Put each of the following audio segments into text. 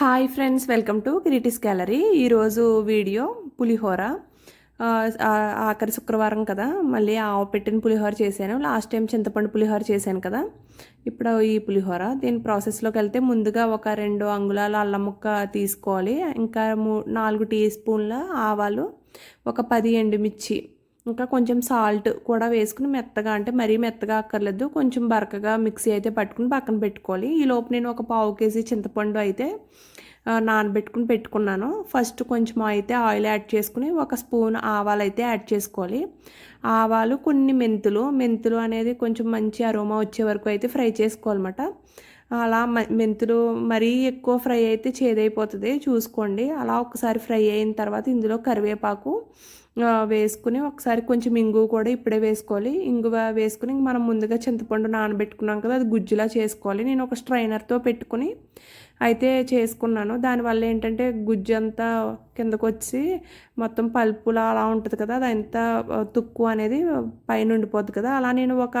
Hi friends welcome to Kritis gallery ఈరోజు video పులిహోర. ఆఖరి శుక్రవారం కదా. మళ్ళీ ఆవు పెట్టిన పులిహోర చేశాను. లాస్ట్ టైం చింతపండు పులిహోర చేశాను కదా. ఇప్పుడు ఈ పులిహోర. దీని ప్రాసెస్లోకి వెళ్తే ముందుగా ఒక రెండు అంగుళాల అల్లం ముక్క తీసుకోవాలి. ఇంకా మూ నాలుగు టీ స్పూన్ల ఆవాలు ఒక పది ఎండుమిర్చి ఇంకా కొంచెం సాల్ట్ కూడా వేసుకుని మెత్తగా అంటే మరీ మెత్తగా అక్కర్లేదు. కొంచెం బరకగా మిక్సీ అయితే పట్టుకుని పక్కన పెట్టుకోవాలి. ఈ లోపు నేను ఒక పావు కేజీ చింతపండు అయితే నానబెట్టుకుని పెట్టుకున్నాను. ఫస్ట్ కొంచెం అయితే ఆయిల్ యాడ్ చేసుకుని ఒక స్పూన్ ఆవాలు అయితే యాడ్ చేసుకోవాలి. ఆవాలు కొన్ని మెంతులు మెంతులు అనేది కొంచెం మంచి అరోమా వచ్చే వరకు అయితే ఫ్రై చేసుకోవాలన్నమాట. అలా మ- మెంతులు మరీ ఎక్కువ ఫ్రై అయితే చేదైపోతుంది. చూసుకోండి. అలా ఒకసారి ఫ్రై అయిన తర్వాత ఇందులో కరివేపాకు వేసుకుని ఒకసారి కొంచెం ఇంగువ కూడా ఇప్పుడే వేసుకోవాలి. ఇంగువ వేసుకుని మనం ముందుగా చింతపండు నానబెట్టుకున్నాం కదా అది గుజ్జులా చేసుకోవాలి. నేను ఒక స్ట్రైనర్తో పెట్టుకుని అయితే చేసుకున్నాను. దానివల్ల ఏంటంటే గుజ్జు అంతా కిందకు వచ్చి మొత్తం పల్పులా అలా ఉంటుంది కదా అది ఎంత తుక్కు అనేది పైన ఉండిపోద్ది కదా. అలా నేను ఒక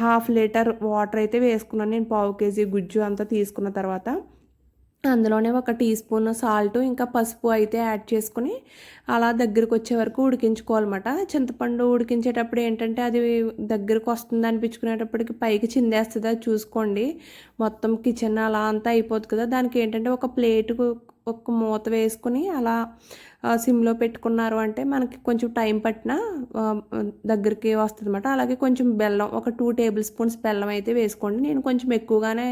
హాఫ్ లీటర్ వాటర్ అయితే వేసుకున్నాను. నేను పావు కేజీ గుజ్జు అంతా తీసుకున్న తర్వాత అందులోనే ఒక టీ స్పూన్ సాల్ట్ ఇంకా పసుపు అయితే యాడ్ చేసుకుని అలా దగ్గరకు వచ్చే వరకు ఉడికించుకోవాలన్నమాట. చింతపండు ఉడికించేటప్పుడు ఏంటంటే అది దగ్గరకు వస్తుంది అనిపించుకునేటప్పటికి పైకి చిందేస్తుందా చూసుకోండి. మొత్తం కిచెన్ అలా అంతా అయిపోతుంది కదా. దానికి ఏంటంటే ఒక ప్లేటుకు ఒక మూత వేసుకుని అలా సిమ్లో పెట్టుకున్నారు అంటే మనకి కొంచెం టైం పట్టినా దగ్గరికి వస్తుంది అనమాట అలాగే కొంచెం బెల్లం ఒక టూ టేబుల్ స్పూన్స్ బెల్లం అయితే వేసుకోండి. నేను కొంచెం ఎక్కువగానే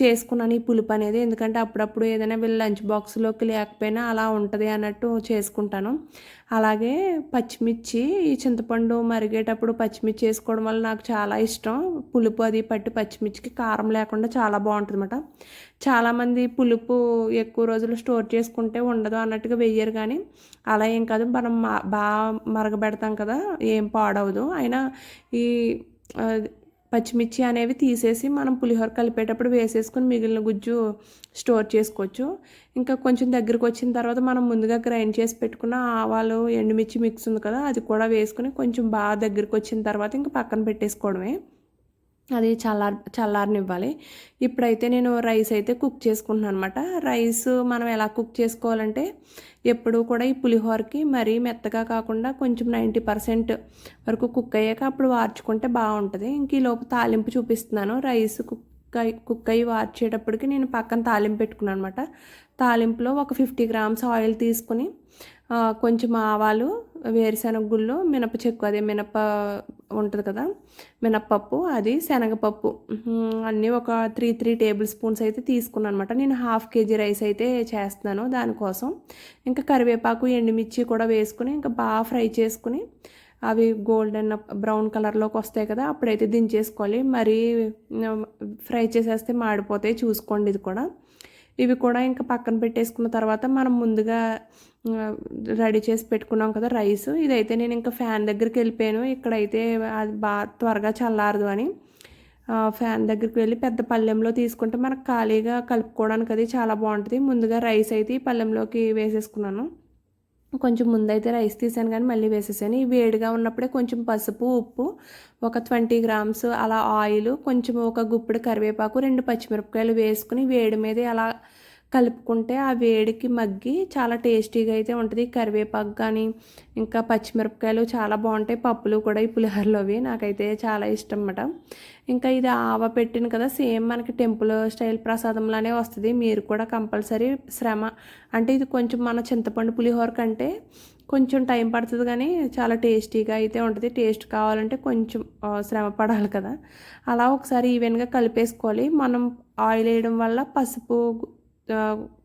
చేసుకున్నాను ఈ పులుపు అనేది. ఎందుకంటే అప్పుడప్పుడు ఏదైనా వీళ్ళు లంచ్ బాక్స్లోకి లేకపోయినా అలా ఉంటుంది అన్నట్టు చేసుకుంటాను. అలాగే పచ్చిమిర్చి ఈ చింతపండు మరిగేటప్పుడు పచ్చిమిర్చి వేసుకోవడం వల్ల నాకు చాలా ఇష్టం. పులుపు అది పట్టి పచ్చిమిర్చికి కారం లేకుండా చాలా బాగుంటుంది అనమాట చాలామంది పులుపు ఎక్కువ రోజులు స్టోర్ చేసుకుంటే ఉండదు అన్నట్టుగా వెయ్యరు కానీ అలా ఏం కాదు. మనం మా- బాగా మరగబెడతాం కదా ఏం పాడవదు. అయినా ఈ పచ్చిమిర్చి అనేవి తీసేసి మనం పులిహోర కలిపేటప్పుడు వేసేసుకుని మిగిలిన గుజ్జు స్టోర్ చేసుకోవచ్చు. ఇంకా కొంచెం దగ్గరకు వచ్చిన తర్వాత మనం ముందుగా గ్రైండ్ చేసి పెట్టుకున్న ఆవాలు ఎండుమిర్చి మిక్స్ ఉంది కదా అది కూడా వేసుకుని కొంచెం బాగా దగ్గరికి వచ్చిన తర్వాత ఇంకా పక్కన పెట్టేసుకోవడమే. అది చల్లార్ చల్లారనివ్వాలి. ఇప్పుడైతే నేను రైస్ అయితే కుక్ చేసుకుంటున్నాను అనమాట రైస్ మనం ఎలా కుక్ చేసుకోవాలంటే ఎప్పుడు కూడా ఈ పులిహోరకి మరీ మెత్తగా కాకుండా కొంచెం నైంటీ పర్సెంట్ వరకు కుక్ అయ్యాక అప్పుడు వార్చుకుంటే బాగుంటుంది. ఇంక ఈ లోపు తాలింపు చూపిస్తున్నాను. రైస్ కుక్ అయి కుక్ అయ్యి వార్చేటప్పటికి నేను పక్కన తాలింపు పెట్టుకున్నాను అనమాట తాలింపులో ఒక ఫిఫ్టీ గ్రామ్స్ ఆయిల్ తీసుకుని కొంచెం ఆవాలు వేరుశెనగ గుళ్ళు మినప చెక్కు అదే మినప ఉంటుంది కదా? మినప్పప్పు అది శనగపప్పు. అన్నీ ఒక త్రీ త్రీ టేబుల్ స్పూన్స్ అయితే తీసుకున్నాను అనమాట నేను హాఫ్ కేజీ రైస్ అయితే చేస్తున్నాను దానికోసం. ఇంకా కరివేపాకు ఎండుమిర్చి కూడా వేసుకుని ఇంకా బాగా ఫ్రై చేసుకుని అవి గోల్డెన్ బ్రౌన్ కలర్లోకి వస్తాయి కదా అప్పుడైతే దించేసుకోవాలి. మరీ ఫ్రై చేసేస్తే మాడిపోతాయి చూసుకోండి ఇది కూడా. ఇవి కూడా ఇంకా పక్కన పెట్టేసుకున్న తర్వాత మనం ముందుగా రెడీ చేసి పెట్టుకున్నాం కదా రైస్. ఇదైతే నేను ఇంకా ఫ్యాన్ దగ్గరికి వెళ్ళిపోయాను. ఇక్కడైతే అది బాగా త్వరగా చల్లారదు అని. ఫ్యాన్ దగ్గరికి వెళ్ళి పెద్ద పళ్ళెంలో తీసుకుంటే మనకు ఖాళీగా కలుపుకోవడానికి అది చాలా బాగుంటుంది. ముందుగా రైస్ అయితే ఈ పళ్ళెంలోకి వేసేసుకున్నాను. కొంచెం ముందైతే రైస్ తీసాను కానీ మళ్ళీ వేసేసాను. ఈ వేడిగా ఉన్నప్పుడే కొంచెం పసుపు ఉప్పు ఒక ట్వంటీ గ్రామ్స్ అలా ఆయిల్ కొంచెం ఒక గుప్పుడు కరివేపాకు రెండు పచ్చిమిరపకాయలు వేసుకుని వేడి మీద అలా కలుపుకుంటే ఆ వేడికి మగ్గి చాలా టేస్టీగా అయితే ఉంటుంది. కరివేపాకు కానీ ఇంకా పచ్చిమిరపకాయలు చాలా బాగుంటాయి. పప్పులు కూడా ఈ పులిహోరలోవి నాకైతే చాలా ఇష్టం అన్నమాట ఇంకా ఇది ఆవ పెట్టిన కదా సేమ్ మనకి టెంపుల్ స్టైల్ ప్రసాదంలానే వస్తుంది. మీరు కూడా కంపల్సరీ శ్రమ. అంటే ఇది కొంచెం మన చింతపండు పులిహోర కంటే కొంచెం టైం పడుతుంది కానీ చాలా టేస్టీగా అయితే ఉంటుంది. టేస్ట్ కావాలంటే కొంచెం శ్రమ పడాలి కదా. అలా ఒకసారి ఈవెన్గా కలిపేసుకోవాలి. మనం ఆయిల్ వేయడం వల్ల పసుపు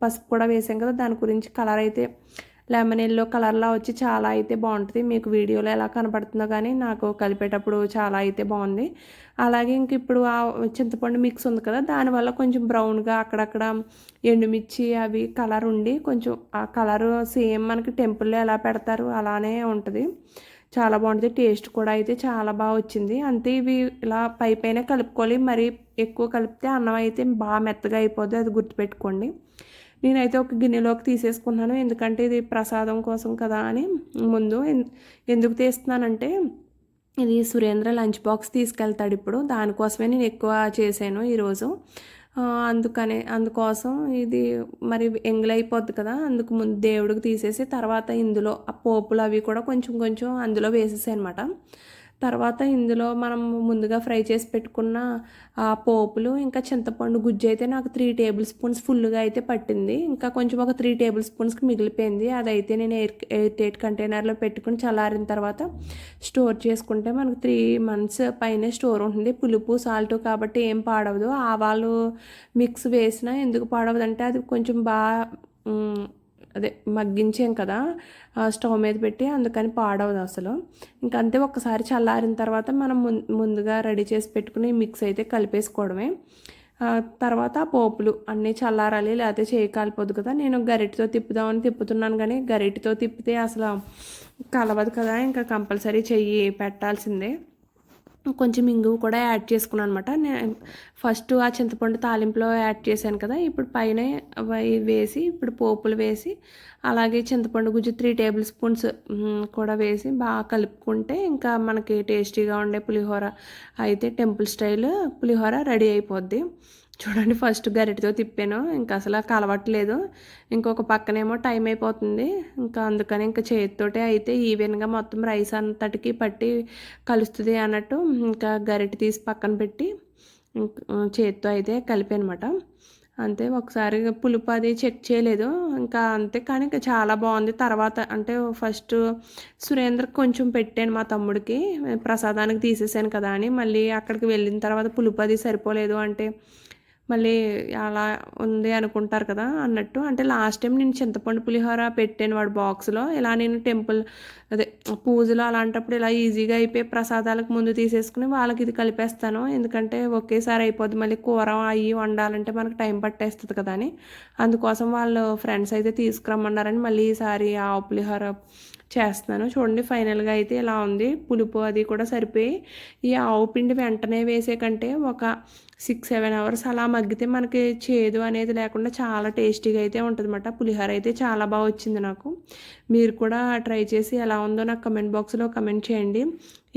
పసుపు కూడా వేసాం కదా దాని గురించి కలర్ అయితే లెమన్ ఎల్లో కలర్లా వచ్చి చాలా అయితే బాగుంటుంది. మీకు వీడియోలో ఎలా కనపడుతుందో కానీ నాకు కలిపేటప్పుడు చాలా అయితే బాగుంది. అలాగే ఇంక ఇప్పుడు ఆ చింతపండు మిక్స్ ఉంది కదా దానివల్ల కొంచెం బ్రౌన్గా అక్కడక్కడ ఎండుమిర్చి అవి కలర్ ఉండి కొంచెం ఆ కలర్ సేమ్ మనకి టెంపుల్లో ఎలా పెడతారు అలానే ఉంటుంది. చాలా బాగుంటుంది. టేస్ట్ కూడా అయితే చాలా బాగా వచ్చింది. అంతే ఇవి ఇలా పై పైన కలుపుకోవాలి మరి ఎక్కువ కలిపితే అన్నం అయితే బాగా మెత్తగా అయిపోద్ది. అది గుర్తుపెట్టుకోండి. నేనైతే ఒక గిన్నెలోకి తీసేసుకున్నాను ఎందుకంటే ఇది ప్రసాదం కోసం కదా అని ముందు ఎందుకు తీస్తున్నానంటే ఇది సురేంద్ర లంచ్ బాక్స్ తీసుకెళ్తాడు ఇప్పుడు. దానికోసమే నేను ఎక్కువ చేశాను ఈరోజు. అందుకనే అందుకోసం ఇది మరి ఎంగిలైపోద్ది కదా. అందుకు ముందు దేవుడికి తీసేసి తర్వాత ఇందులో ఆ పోపులు అవి కూడా కొంచెం కొంచెం అందులో వేసేసాయి అనమాట తర్వాత ఇందులో మనం ముందుగా ఫ్రై చేసి పెట్టుకున్న ఆ పోపులు ఇంకా చింతపండు గుజ్జు అయితే నాకు త్రీ టేబుల్ స్పూన్స్ ఫుల్గా అయితే పట్టింది. ఇంకా కొంచెం ఒక త్రీ టేబుల్ స్పూన్స్కి మిగిలిపోయింది. అదైతే నేను ఎయిర్ ఎయిర్ టైట్ కంటైనర్లో పెట్టుకుని చల్లారిన తర్వాత స్టోర్ చేసుకుంటే మనకు త్రీ మంత్స్ పైన స్టోర్ ఉంటుంది. పులుపు సాల్ట్ కాబట్టి ఏం పాడవదు. ఆవాలు మిక్స్ వేసినా ఎందుకు పాడవదంటే అది కొంచెం బాగా అదే మగ్గించాం కదా ఆ స్టవ్ మీద పెట్టి అందుకని పాడవదు అసలు. ఇంకా అంతే ఒక్కసారి చల్లారిన తర్వాత మనం ముందుగా రెడీ చేసి పెట్టుకుని మిక్స్ అయితే కలిపేసుకోవడమే. తర్వాత ఆ పోపులు అన్నీ చల్లారాలి లేకపోతే చేయి కాలిపోదు కదా నేను గరిటతో తిప్పుదామని తిప్పుతున్నాను కానీ గరిటతో తిప్పితే అసలు కలవదు కదా ఇంకా కంపల్సరీ చెయ్యి పెట్టాల్సిందే. కొంచెం ఇంగువ కూడా యాడ్ చేసుకున్నాను అనమాట నేను ఫస్ట్ ఆ చింతపండు తాలింపులో యాడ్ చేశాను కదా ఇప్పుడు పైన అవి వేసి ఇప్పుడు పోపులు వేసి అలాగే చింతపండు గుజ్జు త్రీ టేబుల్ స్పూన్స్ కూడా వేసి బాగా కలుపుకుంటే ఇంకా మనకి టేస్టీగా ఉండే పులిహోర అయితే టెంపుల్ స్టైల్ పులిహోర రెడీ అయిపోద్ది. చూడండి ఫస్ట్ గరిటతో తిప్పాను. ఇంకా అసలు కలవట్లేదు. ఇంకొక పక్కనేమో టైం అయిపోతుంది. ఇంకా అందుకని ఇంకా చేతితోటే అయితే ఈవెన్గా మొత్తం రైస్ అంతటికి పట్టి కలుస్తుంది అన్నట్టు ఇంకా గరిటె తీసి పక్కన పెట్టి చేతితో అయితే కలిపానమాట అంతే ఒకసారి పులుపు అది చెక్ చేయలేదు. ఇంకా అంతే కానీ ఇంకా చాలా బాగుంది. తర్వాత అంటే ఫస్ట్ సురేంద్ర కొంచెం పెట్టాను మా తమ్ముడికి. ప్రసాదానికి తీసేసాను కదా అని. మళ్ళీ అక్కడికి వెళ్ళిన తర్వాత పులుపు అది సరిపోలేదు అంటే మళ్ళీ అలా ఉంది అనుకుంటారు కదా అన్నట్టు. అంటే లాస్ట్ టైం నేను చింతపండు పులిహోర పెట్టాను వాడు బాక్స్లో ఇలా నేను టెంపుల్ అదే పూజలు అలాంటప్పుడు ఇలా ఈజీగా అయిపోయి ప్రసాదాలకు ముందు తీసేసుకుని వాళ్ళకి ఇది కలిపేస్తాను. ఎందుకంటే ఒకేసారి అయిపోద్ది. మళ్ళీ కూర అయ్యి వండాలంటే మనకు టైం పట్టేస్తుంది కదా అని. అందుకోసం వాళ్ళు ఫ్రెండ్స్ అయితే తీసుకురమ్మన్నారని మళ్ళీ ఈసారి ఆ పులిహోర చేస్తున్నాను. చూడండి ఫైనల్గా అయితే ఇలా ఉంది. పులుపు అది కూడా సరిపోయి ఈ ఆవు పిండి వెంటనే వేసే కంటే ఒక సిక్స్ సెవెన్ అవర్స్ అలా మగ్గితే మనకి చేదు అనేది లేకుండా చాలా టేస్టీగా అయితే ఉంటుందన్నమాట. పులిహోర అయితే చాలా బాగా వచ్చింది నాకు. మీరు కూడా ట్రై చేసి ఎలా ఉందో నాకు కమెంట్ బాక్స్లో కమెంట్ చేయండి.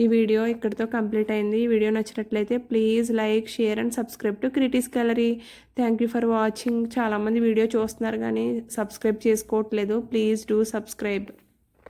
ఈ వీడియో ఇక్కడితో కంప్లీట్ అయింది. ఈ వీడియో నచ్చినట్లయితే please like share and subscribe to Kritis gallery thank you for watching చాలామంది వీడియో చూస్తున్నారు కానీ సబ్స్క్రైబ్ చేసుకోవట్లేదు. Please do subscribe.